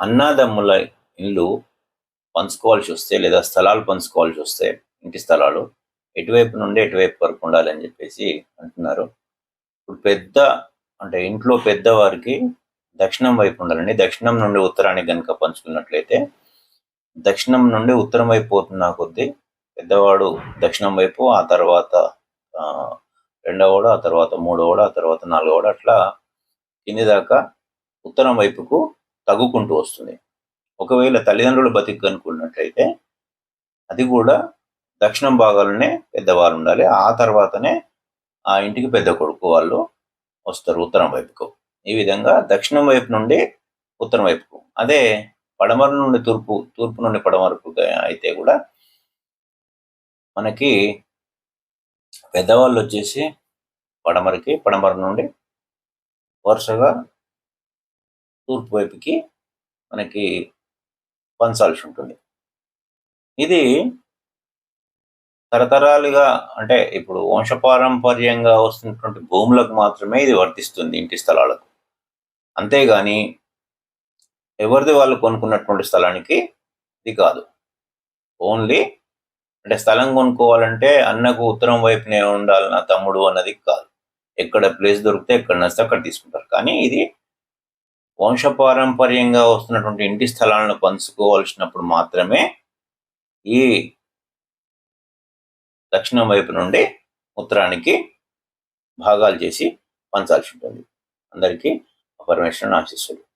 అన్నాదమ్ముల ఇల్లు పంచుకోవాల్సి వస్తే లేదా స్థలాలు పంచుకోవాల్సి వస్తే ఇంటి స్థలాలు ఎటువైపు నుండి ఎటువైపు వరకు ఉండాలి అని చెప్పేసి అంటున్నారు. ఇప్పుడు పెద్ద అంటే ఇంట్లో పెద్దవారికి దక్షిణం వైపు ఉండాలండి. దక్షిణం నుండి ఉత్తరానికి కనుక పంచుకున్నట్లయితే దక్షిణం నుండి ఉత్తరం వైపు పోతున్న కొద్దీ పెద్దవాడు దక్షిణం వైపు ఆ తర్వాత ఆ, ఆ తర్వాత మూడవడు ఆ తర్వాత నాలుగవడు అట్లా కింది దాకా ఉత్తరం వైపుకు తగ్గుకుంటూ వస్తుంది. ఒకవేళ తల్లిదండ్రులు బతికనుకున్నట్లయితే అది కూడా దక్షిణం భాగాలనే పెద్దవాళ్ళు ఉండాలి. ఆ తర్వాతనే ఆ ఇంటికి పెద్ద కొడుకు వాళ్ళు వస్తారు ఉత్తరం వైపుకు. ఈ విధంగా దక్షిణం వైపు నుండి ఉత్తరం వైపుకు. అదే పడమర నుండి తూర్పు తూర్పు నుండి పడమరకు అయితే కూడా మనకి పెద్దవాళ్ళు వచ్చేసి పడమరకి పడమర నుండి వరుసగా తూర్పు వైపుకి మనకి పంచాల్సి ఉంటుంది ఇది తరతరాలుగా అంటే ఇప్పుడు వంశపారంపర్యంగా వస్తున్నటువంటి భూములకు మాత్రమే ఇది వర్తిస్తుంది ఇంటి స్థలాలకు. అంతేగాని ఎవరిది వాళ్ళు కొనుక్కున్నటువంటి స్థలానికి ఇది కాదు. ఓన్లీ అంటే స్థలం కొనుక్కోవాలంటే అన్నకు ఉత్తరం వైపునే ఉండాలి నా తమ్ముడు అన్నది కాదు. ఎక్కడ ప్లేస్ దొరికితే ఎక్కడ నచ్చితే అక్కడ తీసుకుంటారు. కానీ ఇది వంశపారంపర్యంగా వస్తున్నటువంటి ఇంటి స్థలాలను పంచుకోవాల్సినప్పుడు మాత్రమే ఈ దక్షిణం వైపు నుండి ఉత్తరానికి భాగాలు చేసి పంచాల్సి ఉంటుంది. అందరికీ పరమేశ్వరుని ఆశీస్సులు.